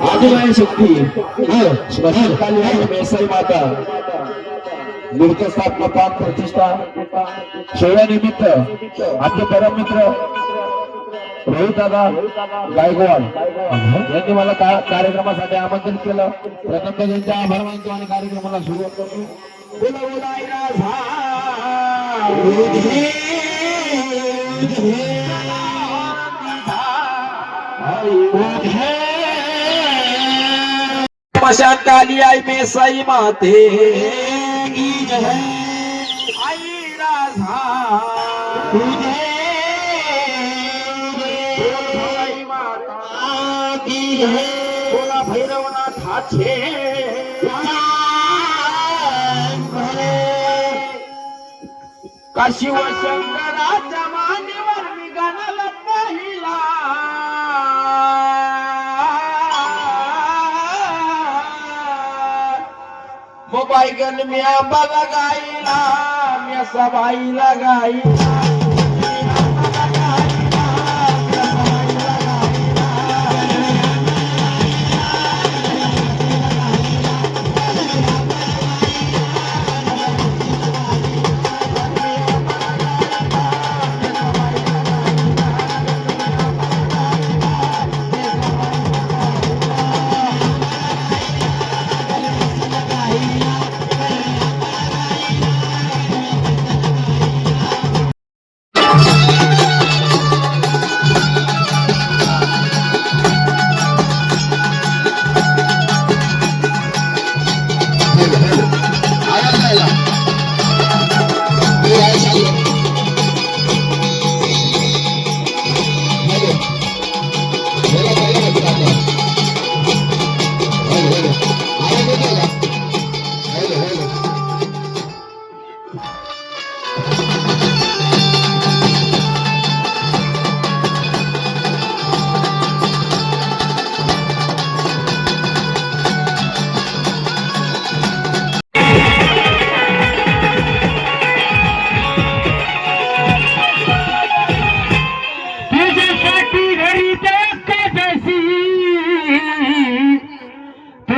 आदिवासी शक्ती मेसाई माता. मूर्त स्थापना पान प्रतिष्ठा. सोहळ्यानिमित्त आमचे परम मित्र रोहित दादा गायकवाड यांनी मला का- कार्यक्रमासाठी आमंत्रित केलं. प्रथम त्यांचे आभार मानतो आणि कार्यक्रमाला सुरुवात करतो. बोला बोला पशा काली आई में सई माते आई राधा माता। की है भैरवनाथ छे। का शिवशंकराच्या मानेवर मी गाणाला पाहिला? मोबाईल मी आंबाला गाईला मी असा बाईला गाईला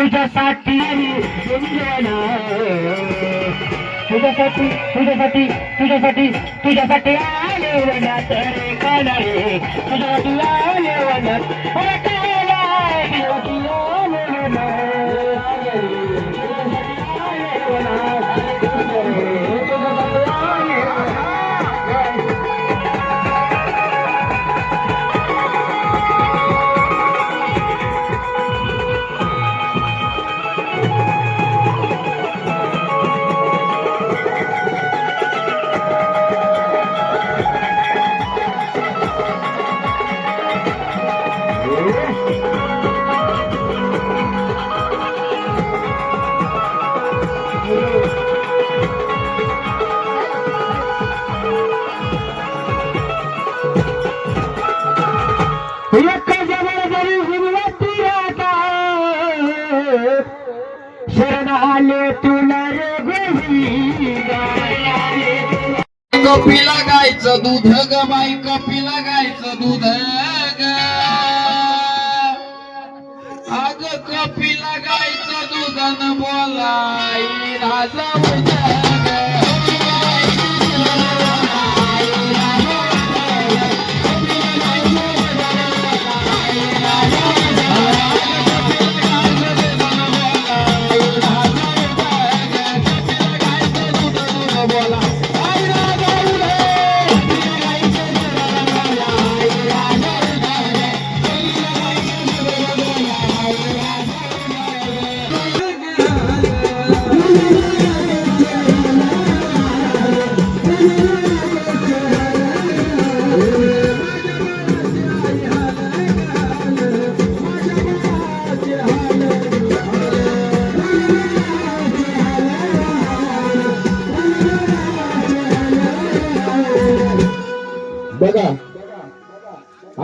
तुझ्यासाठी तुझ्यासाठी तुझ्यासाठी तुझ्यासाठी तुझ्यासाठी आले वनात रे काला रे तुझ्यासाठी आले वनात कपिला गायचं दूध ग बाई कपिला गायचं दूध ग. अग कपिला गायचं दूधन बोलाई राजा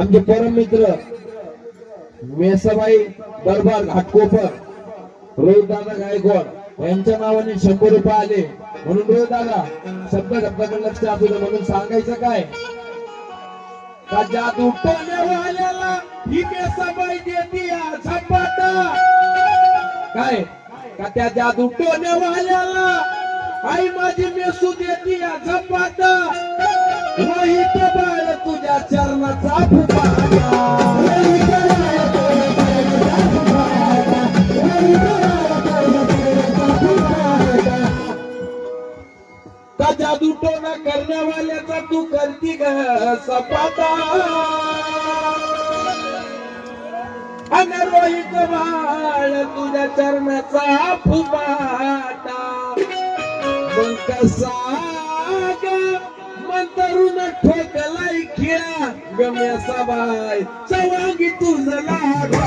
आमचे परम मित्र मेसाबाई दरबार घाटकोपर रोहित दादा गायकवाड यांच्या नावाने शंभर रुपये आले. म्हणून रोहित दादा शब्द शब्दाकडे लक्ष असू दे म्हणून सांगायचं काय? का जादू टोण्यावाल्याला ही मेसाबाई देती झपाटा? काय? का त्या जादू टोण्यावाल्याला आई माझी मेसू देती झपाटा? रोहित बाळ तुझ्या चरणाचा का जादू टोना करण्यावाल्याचा तू करती ग सपाता आणि रोहित बाळ तुझ्या चरणाचा फुपाटा मग कसा मंतरुन ठोकलाय खिळा. गम्याचा बाय चवांगी तुझ लाडा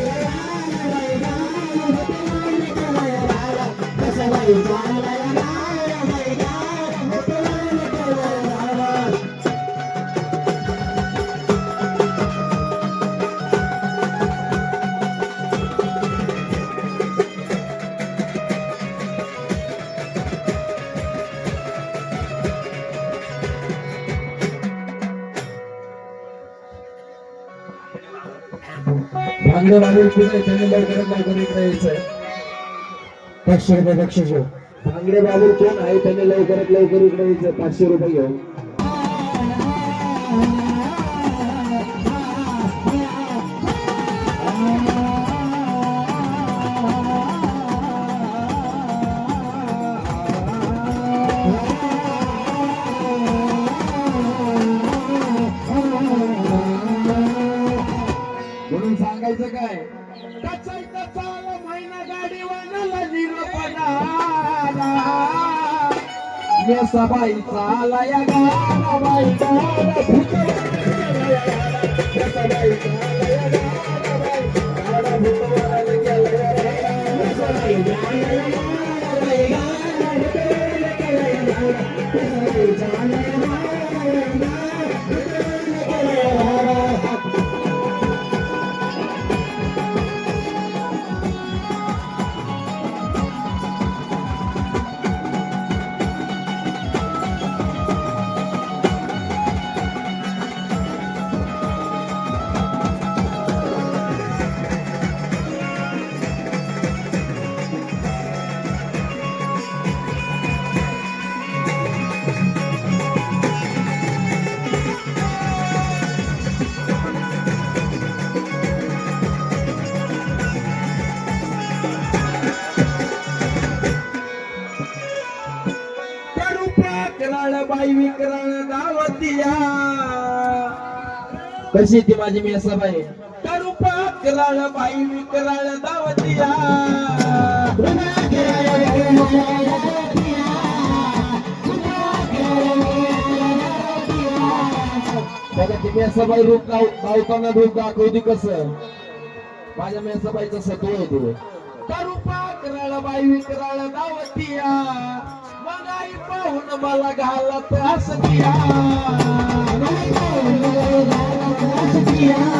मेसाबाई झाला या गाडा त्यांनी लवकरात लवकर इकडे यायचंय. पाचशे रुपये बक्षीस घेऊ भांगडे बाबू कोण आहे? त्याने लवकरात लवकर इकडे पाचशे रुपये घेऊ सबाई चाला या गाडा बाई गाडा कशी ती माझी मेसाबाई करुपा कराळ बाई विकराळ दावतिया. बघा रूप गाव गावताना रूप दाखवते कसं. माझ्या मेसाबाईचं सत्व आहे करुपा कराळ बाई विकराळ दावतिया. मग पाहून मला घालत असतिया Yeah.